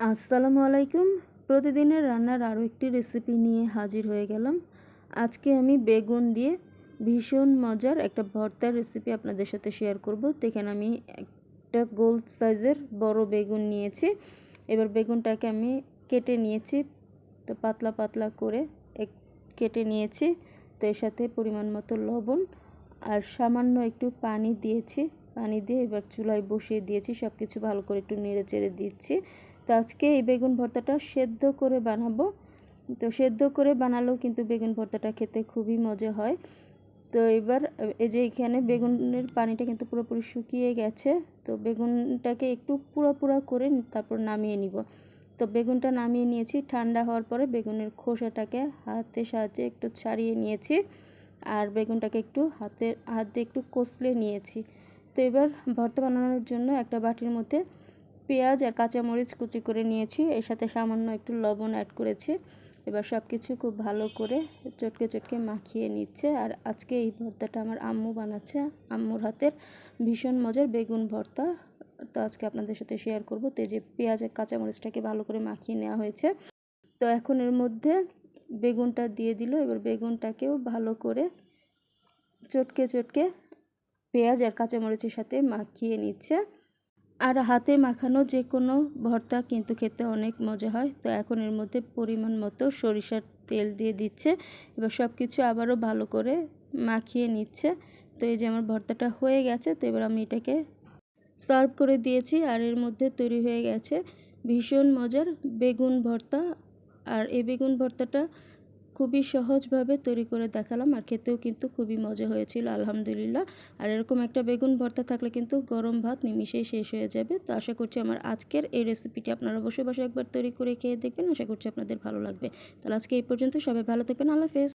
আসসালামু আলাইকুম। প্রতিদিনের রান্নার আরও একটি রেসিপি নিয়ে হাজির হয়ে গেলাম। আজকে আমি বেগুন দিয়ে ভীষণ মজার একটা ভর্তার রেসিপি আপনাদের সাথে শেয়ার করব। এখানে আমি একটা গোল সাইজের বড় বেগুন নিয়েছি। এবার বেগুনটাকে আমি কেটে নিয়েছি। তো পাতলা পাতলা করে এক কেটে নিয়েছি। তো এর সাথে পরিমাণ মতো লবণ আর সামান্য একটু পানি দিয়েছি। পানি দিয়ে এবার চুলায় বসিয়ে দিয়েছি। সব কিছু ভালো করে একটু নেড়ে চেড়ে দিচ্ছি। তো আজকে এই বেগুন ভর্তাটা সেদ্ধ করে বানাবো। তো সেদ্ধ করে বানালেও কিন্তু বেগুন ভর্তাটা খেতে খুবই মজা হয়। তো এবার এই যে এখানে বেগুনের পানিটা কিন্তু পুরোপুরি শুকিয়ে গেছে, তো বেগুনটাকে একটু পুরো পুরো করে তারপর নামিয়ে নিব। তো বেগুনটা নামিয়ে নিয়েছি, ঠান্ডা হওয়ার পরে বেগুনের খোসাটাকে হাতের সাহায্যে একটু ছাড়িয়ে নিয়েছি আর বেগুনটাকে একটু হাতে, হাত দিয়ে একটু কষলে নিয়েছি। তো এবার ভর্তা বানানোর জন্য একটা বাটির মধ্যে পেঁয়াজ আর কাঁচামরিচ কুচি করে নিয়েছি। এর সাথে সামান্য একটু লবণ অ্যাড করেছি। এবার সব কিছু খুব ভালো করে চটকে চটকে মাখিয়ে নিচ্ছে। আর আজকে এই ভর্তাটা আমার আম্মু বানাচ্ছে। আম্মুর হাতের ভীষণ মজার বেগুন ভর্তা। তো আজকে আপনাদের সাথে শেয়ার করব। তো যে পেঁয়াজ আর কাঁচামরিচটাকে ভালো করে মাখিয়ে নেওয়া হয়েছে। তো এখন এর মধ্যে বেগুনটা দিয়ে দিল। এবার বেগুনটাকেও ভালো করে চটকে চটকে পেঁয়াজ আর কাঁচামরিচের সাথে মাখিয়ে নিচ্ছে। আর হাতে মাখানো যে কোনো ভর্তা কিন্তু খেতে অনেক মজা হয়। তো এখন এর মধ্যে পরিমাণ মতো সরিষার তেল দিয়ে দিচ্ছে। এবার সব কিছু আবারও ভালো করে মাখিয়ে নিচ্ছে। তো এই যে আমার ভর্তাটা হয়ে গেছে, তো এবার আমি এটাকে সার্ভ করে দিয়েছি। আর এর মধ্যে তৈরি হয়ে গেছে ভীষণ মজার বেগুন ভর্তা। আর এই বেগুন ভর্তাটা খুবই সহজভাবে তৈরি করে দেখালাম আর খেতেও কিন্তু খুবই মজা হয়েছিল, আলহামদুলিল্লাহ। আর এরকম একটা বেগুন ভর্তা থাকলে কিন্তু গরম ভাত নিমিশেই শেষ হয়ে যাবে। তো আশা করছি আমার আজকের এই রেসিপিটি আপনারা অবশ্যই বসে একবার তৈরি করে খেয়ে দেখবেন। আশা করছি আপনাদের ভালো লাগবে। তাহলে আজকে এই পর্যন্ত সবাই ভালো থাকবেন, আল্লাহ